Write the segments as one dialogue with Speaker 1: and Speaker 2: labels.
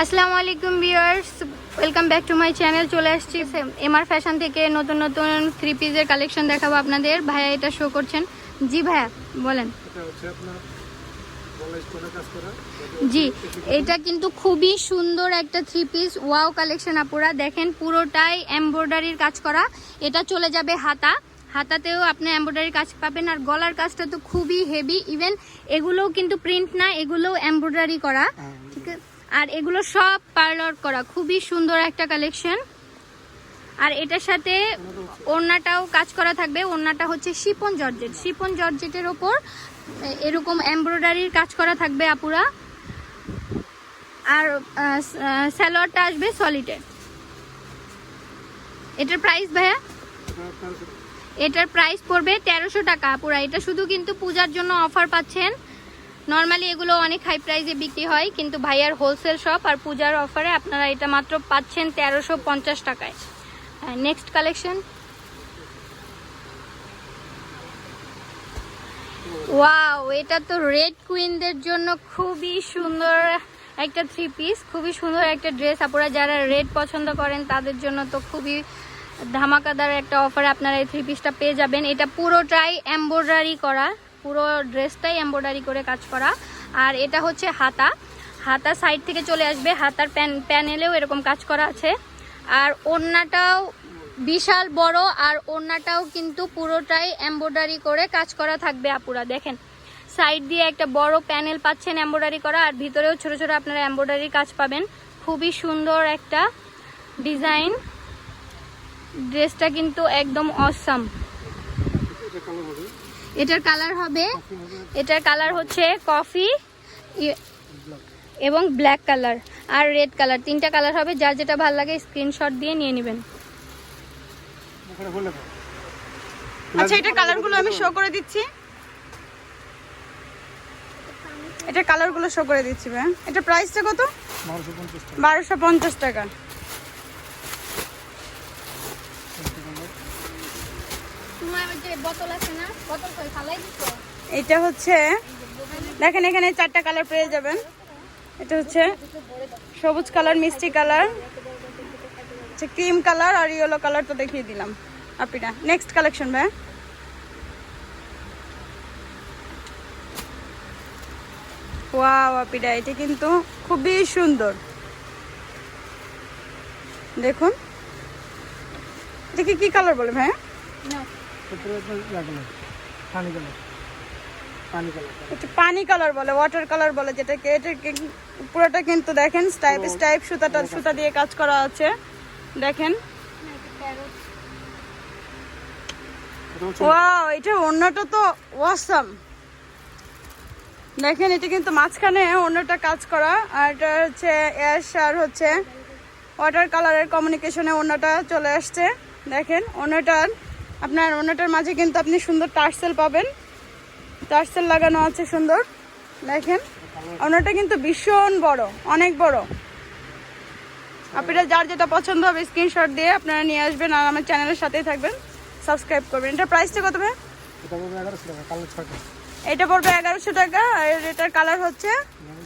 Speaker 1: আসসালামু আলাইকুম viewers welcome back to my channel চলে আসছি এমআর ফ্যাশন থেকে নতুন নতুন থ্রি পিসের কালেকশন দেখাবো আপনাদের। ভাইয়া এটা শো করছেন। জি ভাইয়া বলেন। জি এটা কিন্তু খুবই সুন্দর একটা থ্রি পিস ওয়াও কালেকশন আপুরা। দেখেন পুরোটাই এমব্রয়ডারির কাজ করা। এটা চলে যাবে হাতা। হাতাতেও আপনি এমব্রয়ডারির কাজ পাবেন আর গলার কাজটা তো খুবই হেভি ইভেন এগুলোও কিন্তু প্রিন্ট না এগুলোও এমব্রয়ডারি করা। আছে আর এগুলো সব পার্লার করা। খুবই সুন্দর একটা কালেকশন। আর এটার সাথে ওড়নাটাও কাজ করা থাকবে। ওড়নাটা হচ্ছে শিপন জর্জেট। শিপন জর্জেটের ওপর এরকম এমব্রয়ডারির কাজ করা থাকবে আপুরা। আর স্যালোয়ারটা আসবে সলিডে। এটার প্রাইস ভাইয়া? এটার প্রাইস পড়বে তেরোশো টাকা পুরা এটা শুধু কিন্তু পূজার জন্য অফার পাচ্ছেন। নর্মালি এগুলো অনেক হাই প্রাইসে বিক্রি হয়, কিন্তু ভাইয়ার হোলসেল শপ আর পূজার অফারে আপনারা এটা মাত্র পাচ্ছেন তেরোশো পঞ্চাশ টাকায়। নেক্সট কালেকশন ওয়াও এটা তো রেড কুইনদের জন্য খুবই সুন্দর একটা থ্রি পিস খুবই সুন্দর একটা ড্রেস আপনারা যারা রেড পছন্দ করেন, তাদের জন্য তো খুবই ধামাকাদার একটা অফারে আপনারা এই থ্রি পিসটা পেয়ে যাবেন। এটা পুরোটাই এমব্রয়ডারি করা। পুরো ড্রেসটাই এমব্রয়ডারি করে কাজ করা। আর এটা হচ্ছে হাতা। হাতা সাইড থেকে চলে আসবে। হাতার প্যান প্যানেলেও এরকম কাজ করা আছে। আর ওড়নাটাও বিশাল বড়, আর ওড়নাটাও কিন্তু পুরোটাই এমব্রয়ডারি করে কাজ করা থাকবে আপুরা, দেখেন। সাইড দিয়ে একটা বড় প্যানেল পাচ্ছেন এমব্রয়ডারি করা, আর ভিতরেও ছোট ছোট আপনারা এমব্রয়ডারি কাজ পাবেন। খুবই সুন্দর একটা ডিজাইন ড্রেসটা কিন্তু একদম অসাম এটার কালার হবে এটার কালার হচ্ছে কফি
Speaker 2: ব্ল্যাক
Speaker 1: এবং ব্ল্যাক কালার আর রেড কালার। তিনটা কালার হবে যার যেটা ভালো লাগে স্ক্রিনশট দিয়ে নিয়ে নেবেন।
Speaker 3: আচ্ছা এটা কালারগুলো আমি শো করে দিচ্ছি। এটা কালারগুলো শো করে দিচ্ছি ভাই এটা প্রাইসটা কত?
Speaker 2: বারোশো পঞ্চাশ টাকা
Speaker 3: বারোশো পঞ্চাশ টাকা
Speaker 1: তোমার যে বোতল আছে না বোতল কই ফালাই দিছো
Speaker 3: এটা হচ্ছে দেখেন এখানে চারটা কালার পেয়ে যাবেন। এটা হচ্ছে সবুজ কালার মিষ্টি কালার ক্রিম কালার আর ইয়েলো কালার তো দেখিয়ে দিলাম। আপিটা নেক্সট কালেকশন ভাই। ওয়াও আপিটা এটা কিন্তু খুবই সুন্দর। দেখুন। এটা কি কালার বলে ভাই?
Speaker 2: পানি কালার পানি
Speaker 3: বলে ওয়াটার কালার বলে যেটাকে। এটা পুরোটা কিন্তু দেখেন স্টাইপ স্টাইপ সুতাটা সুতা দিয়ে কাজ করা আছে। দেখেন। ওয়াও এটা অন্যটা তো ওয়াসাম দেখেন এটা কিন্তু মাঝখানে অন্যটা কাজ করা। আর এটা হচ্ছে অ্যাশ আর হচ্ছে ওয়াটার কালারের কমিউনিকেশনে অন্যটা চলে আসছে। দেখেন অন্যটার আপনার অন্যটার মাঝে কিন্তু আপনি সুন্দর টার্সেল পাবেন। টার্সেল লাগানো আছে সুন্দর। দেখেন অন্যটা কিন্তু ভীষণ বড় অনেক বড়। আপনারা যার যেটা পছন্দ হবে স্ক্রিনশট দিয়ে আপনারা নিয়ে আসবেন আর আমার চ্যানেলের সাথেই থাকবেন। সাবস্ক্রাইব করবেন। এটা প্রাইসটা কত ভাই?
Speaker 2: এটা
Speaker 3: পড়বে এগারোশো টাকা আর এটার কালার হচ্ছে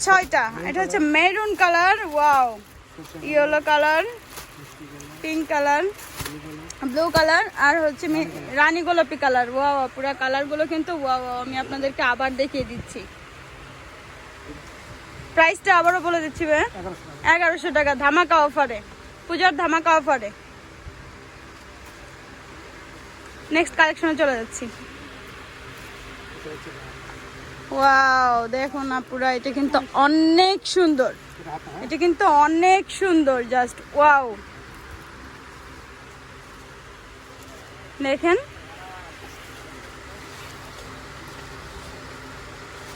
Speaker 3: ছয়টা। এটা হচ্ছে maroon colour wow yellow colour pink colour. Blue colour আর হচ্ছে রানী গোলাপি কালার। ওয়া পুরো কালারগুলো কিন্তু ওয়াও আমি আপনাদেরকে আবার দেখিয়ে দিচ্ছি। প্রাইসটা আবারও বলে দিচ্ছি
Speaker 2: এগারোশো টাকা,
Speaker 3: ধামাকা অফারে। পূজার ধামাকা অফারে। নেক্সট কালেকশনে চলে যাচ্ছি। ওয়াও দেখুন না এটা কিন্তু অনেক সুন্দর।
Speaker 2: এটা
Speaker 3: কিন্তু অনেক সুন্দর জাস্ট ওয়াও দেখেন।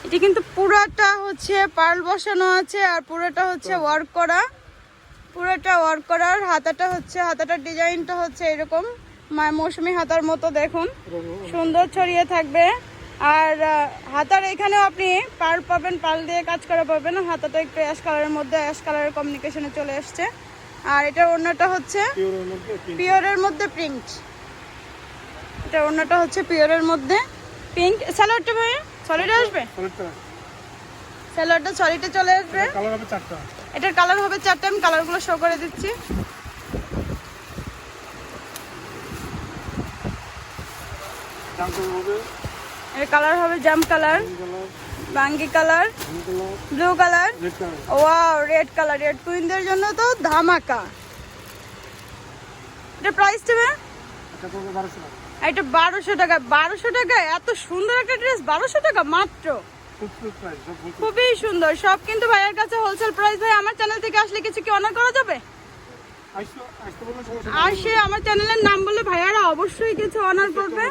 Speaker 3: এটা কিন্তু পুরোটা হচ্ছে পার্ল বসানো আছে আর পুরোটা হচ্ছে ওয়ার্ক করা। পুরোটা ওয়ার্ক করার হাতাটা হচ্ছে হাতাটার ডিজাইনটা হচ্ছে এরকম। মৌসুমী হাতার মতো দেখুন। সুন্দর ছড়িয়ে থাকবে। আর হাতার এখানেও আপনি পার পাবেন পাল দিয়ে কাজ করা পাবেন। হাতাটা একটু অ্যাশ কালারের মধ্যে অ্যাশ কালারের কমিউনিকেশনে চলে আসছে আর এটার অন্যটা হচ্ছে
Speaker 2: পিওরের মধ্যে
Speaker 3: প্রিন্ট এটা অন্যটা হচ্ছে পিওরের মধ্যে। পিঙ্ক স্যালোয়ারটা ভাই সলিড আসবে? স্যালোয়ারটা সলিডে চলে আসবে। এটার কালার হবে চারটে। আমি কালারগুলো শো করে দিচ্ছি। এর কালার হবে জাম কালার বাঙ্গি colour
Speaker 2: blue colour
Speaker 3: wow red colour red কুইনদের জন্য তো ধামাকা। এটা প্রাইস দেবে
Speaker 2: এটা পড়বে বারোশো টাকা।
Speaker 3: এটা বারোশো টাকা বারোশো টাকা এত সুন্দর একটা ড্রেস বারোশো টাকা মাত্র। খুবই সুন্দর। সব কিন্তু ভাইয়ের কাছে হোলসেল প্রাইস ভাই আমার চ্যানেল থেকে আসলে কিছু কি অনার করা যাবে? আর সে আমার চ্যানেলের নাম বললে ভাইয়ারা অবশ্যই কিছু অনার করবে।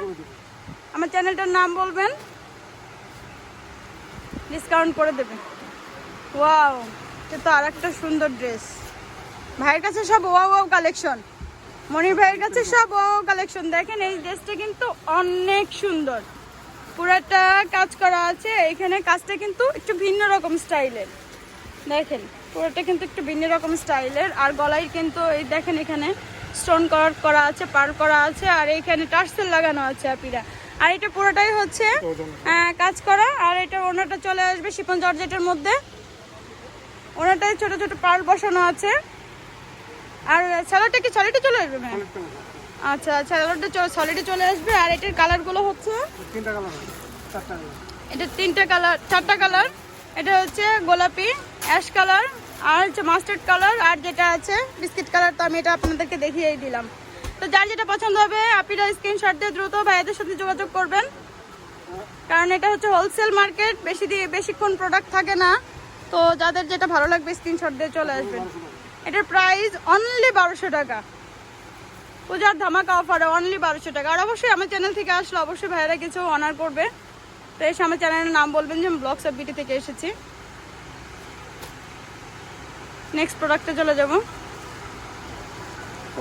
Speaker 3: আমার চ্যানেলটার নাম বলবেন। ডিসকাউন্ট করে দেবে ওয়াও এটা তো আর একটা সুন্দর ড্রেস ভাইয়ের কাছে সব ওয়াও ওয়াও কালেকশন মনির ভাইয়ের কাছে সব কালেকশন দেখেন এই ড্রেসটা কিন্তু অনেক সুন্দর। পুরাটা কাজ করা আছে। এখানে কাজটা কিন্তু একটু ভিন্ন রকম স্টাইলের। দেখেন পুরোটা কিন্তু একটু ভিন্ন রকম স্টাইলের। আর গলায় কিন্তু এই দেখেন এখানে স্টোন করার করা আছে পার করা আছে আর এইখানে টার্সেল লাগানো আছে আপিরা। আর এটা পুরোটাই হচ্ছে কাজ করা। আর এটা ওনাটা চলে আসবে শিপন জর্জেটের মধ্যে। ওনাটায় ছোট ছোট পার বসানো আছে। আর স্যালাডটা কি সলিডে চলে আসবে ম্যাম আচ্ছা স্যালাডটা সলিডে চলে আসবে আর এটার কালারগুলো হচ্ছে?
Speaker 2: তিনটা কালার চারটা কালার
Speaker 3: এটা তিনটা কালার চারটা কালার এটা হচ্ছে গোলাপি অ্যাশ কালার আর হচ্ছে মাস্টার্ড কালার আর যেটা আছে বিস্কিট কালার তো আমি এটা আপনাদেরকে দেখিয়েই দিলাম। তো যার যেটা পছন্দ হবে আপনারা স্ক্রিনশট দিয়ে দ্রুত ভাইয়াদের সাথে যোগাযোগ করবেন। কারণ এটা হচ্ছে হোলসেল মার্কেট বেশি দিয়ে বেশিক্ষণ প্রোডাক্ট থাকে না। তো যাদের যেটা ভালো লাগবে স্ক্রিনশট দিয়ে চলে আসবেন। এটার প্রাইস অনলি বারোশো টাকা। পূজার ধামাকা অফার অনলি বারোশো টাকা। আর অবশ্যই আমার চ্যানেল থেকে আসলে অবশ্যই ভাইয়েরা কিছু অনার করবে। তো এসে আমার চ্যানেলের নাম বলবেন যে আমি ব্লগস অফ বিটি থেকে এসেছি। নেক্সট প্রোডাক্টে চলে যাব।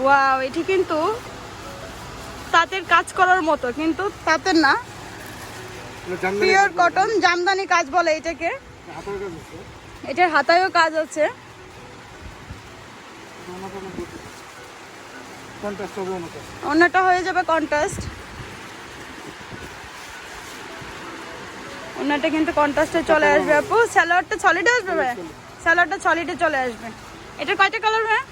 Speaker 3: ওয়াও এটি কিন্তু তাঁতের কাজ করার মতো কিন্তু তাঁতের না। পিওর কটন জামদানি কাজ বলে এটাকে। এটার হাতায়ও কাজ আছে। অন্যটা হয়ে যাবে কন্ট্রাস্ট অন্যটা কিন্তু কন্ট্রাস্টে চলে আসবে আপু। স্যালাডটা সলিডে আসবে ভাই? স্যালাডটা সলিডে চলে আসবে। এটার কয়টা কালার ভাই?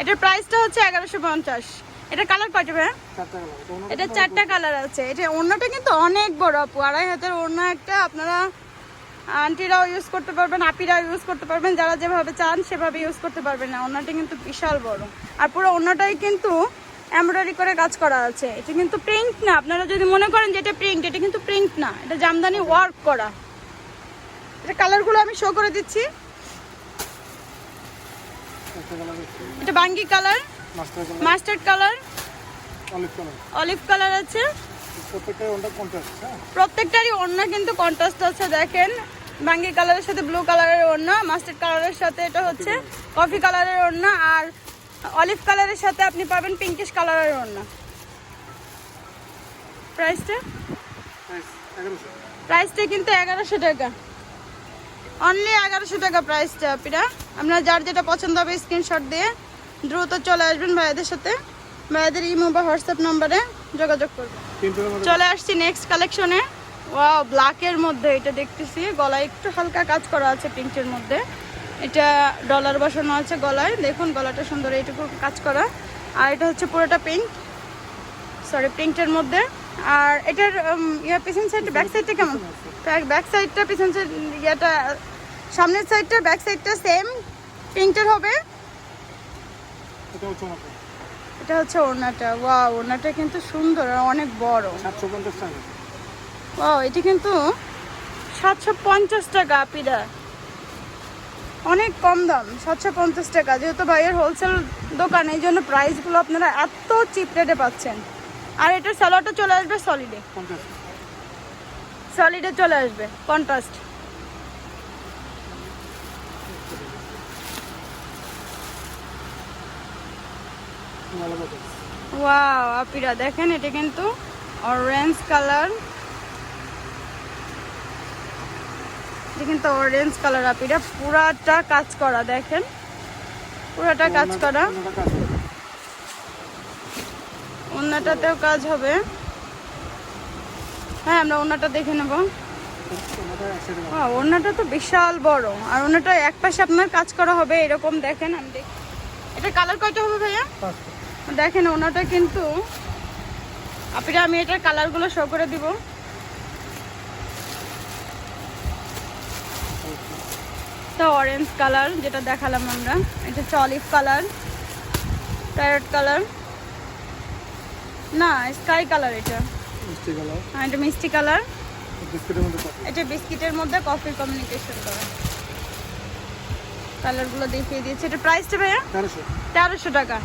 Speaker 3: এটার প্রাইসটা হচ্ছে এগারোশো পঞ্চাশ। এটার কালার কয়টা ভাই?
Speaker 2: এটা
Speaker 3: চারটা কালার আছে। এটা ওড়নাটা কিন্তু অনেক বড় আপু। আড়াই হাতের অন্য একটা, আপনারা আন্টিরাও ইউজ করতে পারবেন আপিরাও ইউজ করতে পারবেন যারা যেভাবে চান সেভাবে ইউজ করতে পারবেন না। ওড়নাটা কিন্তু বিশাল বড়। আর পুরো ওড়নাটাই কিন্তু এমব্রয়ডারি করে কাজ করা আছে। এটা কিন্তু প্রিন্ট না। আপনারা যদি মনে করেন যে এটা প্রিন্ট এটা কিন্তু প্রিন্ট না। এটা জামদানি ওয়ার্ক করা। এটা কালারগুলো আমি শো করে দিচ্ছি। এটা বাঙ্গি colour mustard colour
Speaker 2: olive colour
Speaker 3: আছে।
Speaker 2: হ্যাঁ?
Speaker 3: প্রত্যেকটারই ওড়না কিন্তু কন্ট্রাস্ট আছে দেখেন বাঙ্গি কালারের সাথে ব্লু কালারের ওড়না মাস্টার্ড কালারের সাথে এটা হচ্ছে কফি কালারের ওড়না আর অলিভ কালারের সাথে আপনি পাবেন পিঙ্কিশ কালারের ওড়না প্রাইসটা প্রাইসটা কিন্তু এগারোশো টাকা। অনলি এগারোশো টাকা প্রাইসটা আপনারা আপনার যার যেটা পছন্দ হবে স্ক্রিনশট দিয়ে দ্রুত চলে আসবেন ভাইয়াদের সাথে। ভাইয়াদের ইমো বা হোয়াটসঅ্যাপ নম্বরে যোগাযোগ করবেন। চলে আসছি নেক্সট কালেকশনে ওয়াও ব্ল্যাকের মধ্যে এটা দেখতেছি। গলায় একটু হালকা কাজ করা আছে প্রিন্টের মধ্যে। এটা ডলার বসানো আছে গলায়। দেখুন গলাটা সুন্দর এইটুকু কাজ করা। আর এটা হচ্ছে পুরোটা পিঙ্ক সরি প্রিন্টের মধ্যে। আর এটার ইয়া পিছন সাইডটা ব্যাক সাইডটা কেমন? ব্যাক সাইডটা পিছন সাইড ইয়াটা সামনের সাইডটা ব্যাক সাইডটা সেম প্রিন্টের হবে।
Speaker 2: এটা হচ্ছে ওনাটা
Speaker 3: ওড়নাটা। ওয়াও ওড়নাটা কিন্তু সুন্দর আর অনেক বড়।
Speaker 2: সাতশো পঞ্চাশ টাকা।
Speaker 3: ও এটি কিন্তু সাতশো পঞ্চাশ টাকা আপিরা। অনেক কম দাম সাতশো পঞ্চাশ টাকা। যেহেতু ভাইয়ের হোলসেল দোকান এই জন্য প্রাইসগুলো আপনারা এত চিপ রেটে পাচ্ছেন। আর এটার স্যালাডটা চলে আসবে সলিডে সলিডে চলে আসবে কন্ট্রাস্ট ওয়াও আপিরা দেখেন এটা কিন্তু অরেঞ্জ কালার এটা কিন্তু অরেঞ্জ কালার আপিরা পুরাটা কাজ করা দেখেন। পুরাটা কাজ করা।
Speaker 2: ওনাটা কাজ
Speaker 3: ওনাটাতেও কাজ হবে। হ্যাঁ আমরা ওনাটা দেখে নেব।
Speaker 2: ওনাটা
Speaker 3: তো বিশাল বড়। আর ওড়নাটা এক পাশে আপনার কাজ করা হবে এরকম দেখেন আমি দেখি। এটা কালার কয়টা হবে ভাইয়া? দেখেন ওনাটা কিন্তু আপনারা আমি এটার কালারগুলো শো করে দিব। এটা অরেঞ্জ কালার যেটা দেখালাম আমরা। এটা হচ্ছে অলিভ কালার প্যারট কালার না স্কাই কালার এটা। আর এটা মিষ্টি কালার এটা বিস্কিটের মধ্যে কফি কমিউনিকেশন করা। কালারগুলো দেখিয়ে দিয়েছে। এটা প্রাইসটা ভাইয়া?
Speaker 2: তেরোশো
Speaker 3: টাকা।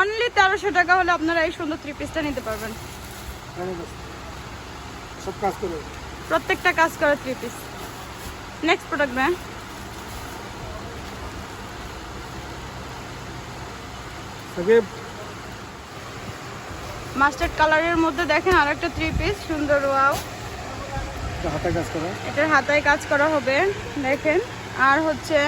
Speaker 3: অনলি তেরোশো টাকা হলে আপনারা এই সুন্দর থ্রি পিসটা নিতে পারবেন।
Speaker 2: সব কাজ করে।
Speaker 3: প্রত্যেকটা কাজ করা three piece next product ma'am mustard কালারের মধ্যে দেখেন আর একটা থ্রি পিস সুন্দর ওয়াও
Speaker 2: হাতে কাজ করা।
Speaker 3: এটার হাতায় কাজ করা হবে দেখেন। আর হচ্ছে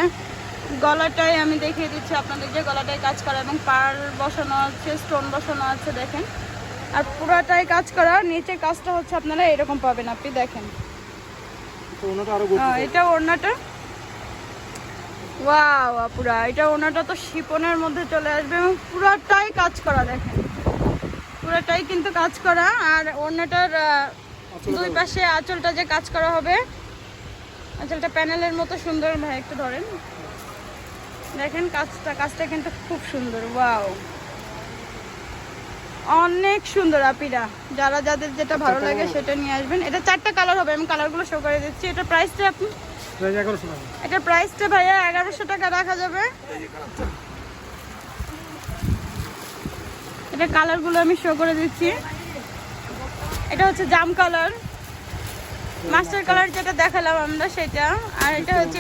Speaker 3: গলাটায় আমি দেখিয়ে দিচ্ছি আপনাদের যে গলাটায় কাজ করা এবং পার বসানো আছে স্টোন বসানো আছে দেখেন। আর পুরাটাই কাজ করা নিচে কাজটা হচ্ছে আপনারা এরকম পাবেন আপনি দেখেন।
Speaker 2: ওনাটা আরও
Speaker 3: এটা ওড়নাটা। ওয়াও আপুরা এটা ওড়নাটা তো শিপনের মধ্যে চলে আসবে এবং পুরাটাই কাজ করা দেখেন। পুরাটাই কিন্তু কাজ করা আর ওড়নাটার আহ, দুই পাশে আঁচলটা যে কাজ করা হবে আঁচলটা প্যানেলের মতো সুন্দর ভাই একটু ধরেন। দেখেন কাজটা কাজটা কিন্তু খুব সুন্দর ওয়াও। অনেক সুন্দর আপিরা। যারা যাদের যেটা ভালো লাগে সেটা নিয়ে আসবেন। এটা চারটা কালার হবে আমি কালারগুলো শো করে দিচ্ছি। এটা প্রাইসটা আপনি? এটার প্রাইসটা ভাইয়া এগারোশো টাকা রাখা যাবে। এটা কালারগুলো আমি শো করে দিচ্ছি। এটা হচ্ছে জাম কালার মাস্টার কালার যেটা দেখালাম আমরা সেটা, আর এটা হচ্ছে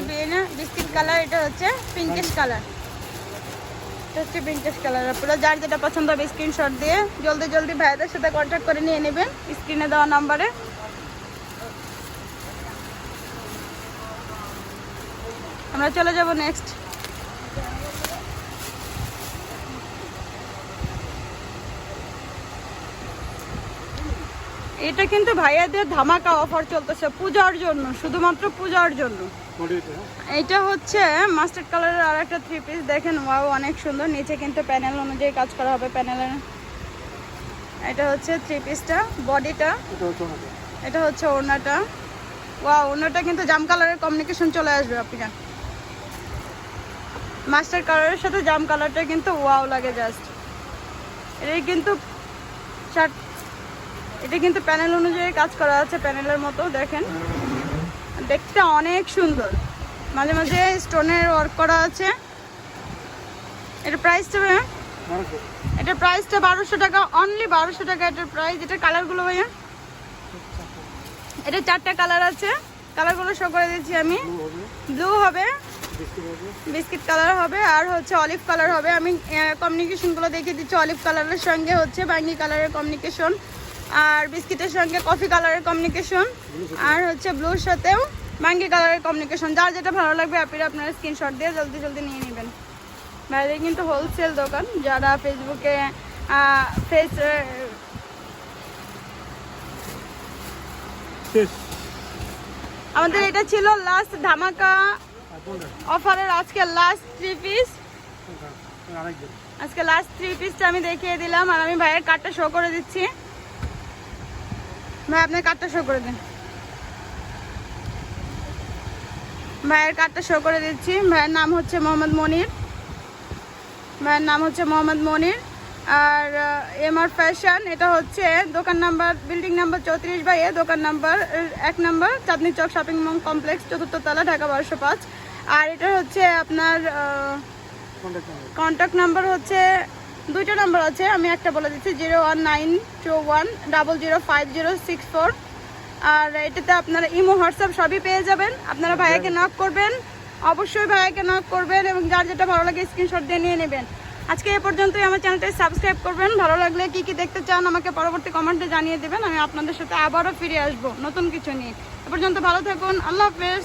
Speaker 3: বিস্কিট কালার এটা হচ্ছে পিঙ্কিশ কালার এটা হচ্ছে পিঙ্কিশ কালার আপনারা যার যেটা পছন্দ হবে স্ক্রিনশট দিয়ে, জলদি জলদি ভাইদের সাথে কন্ট্যাক্ট করে নিয়ে নেবেন স্ক্রিনে দেওয়া নাম্বারে আমরা চলে যাব নেক্সট এটা কিন্তু ভাইয়াদের ধামাকা অফার চলতেছে পূজার জন্য, শুধুমাত্র পূজার জন্য। এটা হচ্ছে মাস্টার্ড কালারের আর একটা থ্রি পিস দেখেন ওয়াও অনেক সুন্দর। নিচে কিন্তু প্যানেল অনুযায়ী কাজ করা হবে প্যানেলের এটা হচ্ছে থ্রি পিসটা বডিটা
Speaker 2: এটা হচ্ছে
Speaker 3: ওড়নাটা। ওয়া ওড়নাটা কিন্তু জাম কালারের কমিউনিকেশন চলে আসবে আপনার মাস্টার কালারের সাথে জাম কালারটা কিন্তু ওয়াও লাগে জাস্ট এটাই কিন্তু শার্ট এটা কিন্তু প্যানেল অনুযায়ী কাজ করা আছে প্যানেলের মতো দেখেন। দেখতে অনেক সুন্দর। মাঝে মাঝে স্টোনের ওয়ার্ক করা আছে। এটা প্রাইসটা ভাইয়া? এটার প্রাইসটা বারোশো টাকা অনলি বারোশো টাকা এটার প্রাইস এটার কালারগুলো ভাইয়া? এটা চারটা কালার আছে। কালারগুলো শো করে দিচ্ছি আমি।
Speaker 2: ব্লু হবে। বিস্কিট
Speaker 3: কালার হবে। আর হচ্ছে অলিভ কালার হবে। আমি কমিউনিকেশনগুলো দেখিয়ে দিচ্ছি। অলিভ কালারের সঙ্গে হচ্ছে বাঙ্গি কালারের কমিউনিকেশন আর বিস্কিটের সঙ্গে কফি কালারের কমিউনিকেশন আর হচ্ছে ব্লুর সাথেও বাঙ্গি কালারের কমিউনিকেশন যার যেটা ভালো লাগবে আপনারা আপনারা স্ক্রিনশট দিয়ে জলদি জলদি নিয়ে নেবেন। বাইরে কিন্তু হোলসেল দোকান যারা ফেসবুকে ফেস আমাদের এটা ছিল লাস্ট ধামাকা অফারের আজকে লাস্ট থ্রি পিস আজকে লাস্ট থ্রি পিসটা আমি দেখিয়ে দিলাম আর আমি ভাইয়ের কার্ডটা শো করে দিচ্ছি। ভাই আপনার কার্ডটা শো করে দিন। ভাইয়ের কার্ডটা শো করে দিচ্ছি। ভাইয়ের নাম হচ্ছে মোহাম্মদ মনির। ভাইয়ের নাম হচ্ছে মোহাম্মদ মনির। আর এম আর ফ্যাশন এটা হচ্ছে দোকান নাম্বার বিল্ডিং নাম্বার চৌত্রিশ বাই এ দোকান নাম্বার এক number Chandni Chowk shopping mall complex চতুর্থ তলা ঢাকা বারোশো পাঁচ। আর এটা হচ্ছে আপনার কন্ট্যাক্ট নাম্বার হচ্ছে দুইটা নাম্বার আছে আমি একটা বলে দিচ্ছি zero one nine two one double zero five zero six four আর এটাতে আপনারা ইমো হোয়াটসঅ্যাপ সবই পেয়ে যাবেন। আপনারা ভাইয়াকে নক করবেন অবশ্যই ভাইয়াকে নক করবেন এবং যার যেটা ভালো লাগে স্ক্রিনশট দিয়ে নিয়ে নেবেন। আজকে এ পর্যন্তই আমার চ্যানেলটা সাবস্ক্রাইব করবেন। ভালো লাগলে কি কি দেখতে চান আমাকে পরবর্তী কমেন্টে জানিয়ে দেবেন। আমি আপনাদের সাথে আবারও ফিরে আসব নতুন কিছু নিয়ে। এ পর্যন্ত ভালো থাকুন আল্লাহ হাফেজ।